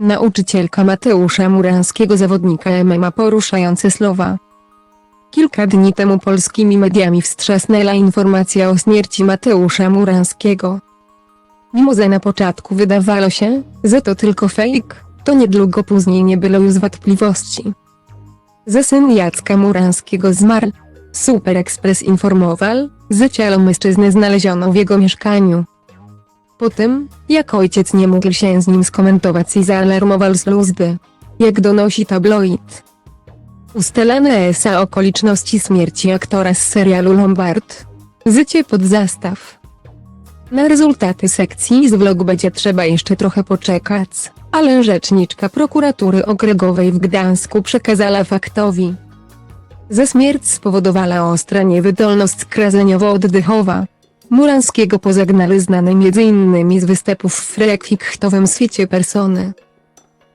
Nauczycielka Mateusza Muranskiego zawodnika MMA poruszające słowa. Kilka dni temu polskimi mediami wstrzasnęła informacja o śmierci Mateusza Muranskiego. Mimo że na początku wydawało się, że to tylko fake, to niedługo później nie było już wątpliwości. Że syn Jacka Muranskiego zmarł. Super Express informował, że ciało mężczyzny znaleziono w jego mieszkaniu. Po tym, jak ojciec nie mógł się z nim skomentować i zaalarmował służby. Jak donosi tabloid. Ustalane są okoliczności śmierci aktora z serialu Lombard. Życie pod zastaw. Na rezultaty sekcji z vlogu będzie trzeba jeszcze trochę poczekać, ale rzeczniczka prokuratury okręgowej w Gdańsku przekazała faktowi. Ze śmierć spowodowała ostra niewydolność krazeniowo-oddechowa. Muranskiego pozagnali znane m.in. z występów w rekwichtowym świecie persony.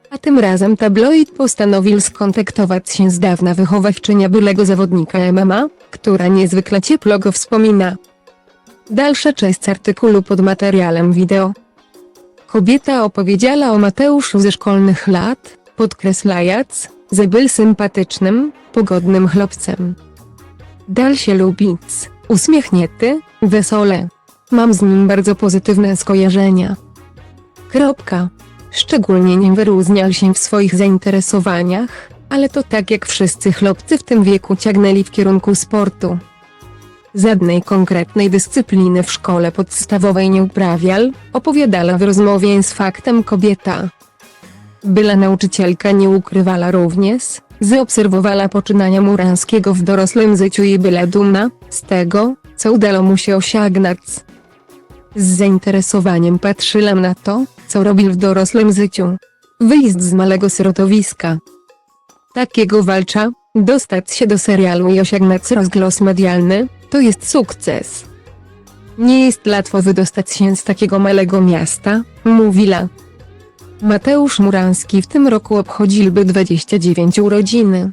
A tym razem tabloid postanowił skontaktować się z dawna wychowawczynia byłego zawodnika MMA, która niezwykle ciepło go wspomina. Dalsza część artykułu pod materiałem wideo. Kobieta opowiedziała o Mateuszu ze szkolnych lat, podkreślając, że był sympatycznym, pogodnym chłopcem. Dal się lubić, uśmiechnięty, wesole. Mam z nim bardzo pozytywne skojarzenia. Kropka. Szczególnie nie wyróżniał się w swoich zainteresowaniach, ale to tak jak wszyscy chłopcy w tym wieku ciągnęli w kierunku sportu. Żadnej konkretnej dyscypliny w szkole podstawowej nie uprawiał, opowiadała w rozmowie z faktem kobieta. Była nauczycielka nie ukrywała również, że obserwowała poczynania Muranskiego w dorosłym życiu i była dumna z tego, co udało mu się osiągnąć. Z zainteresowaniem patrzyłam na to, co robił w dorosłym życiu. Wyjść z malego środowiska. Takiego walcza, dostać się do serialu i osiągnąć rozgłos medialny, to jest sukces. Nie jest łatwo wydostać się z takiego małego miasta, mówiła. Mateusz Muranski w tym roku obchodziłby 29 urodziny.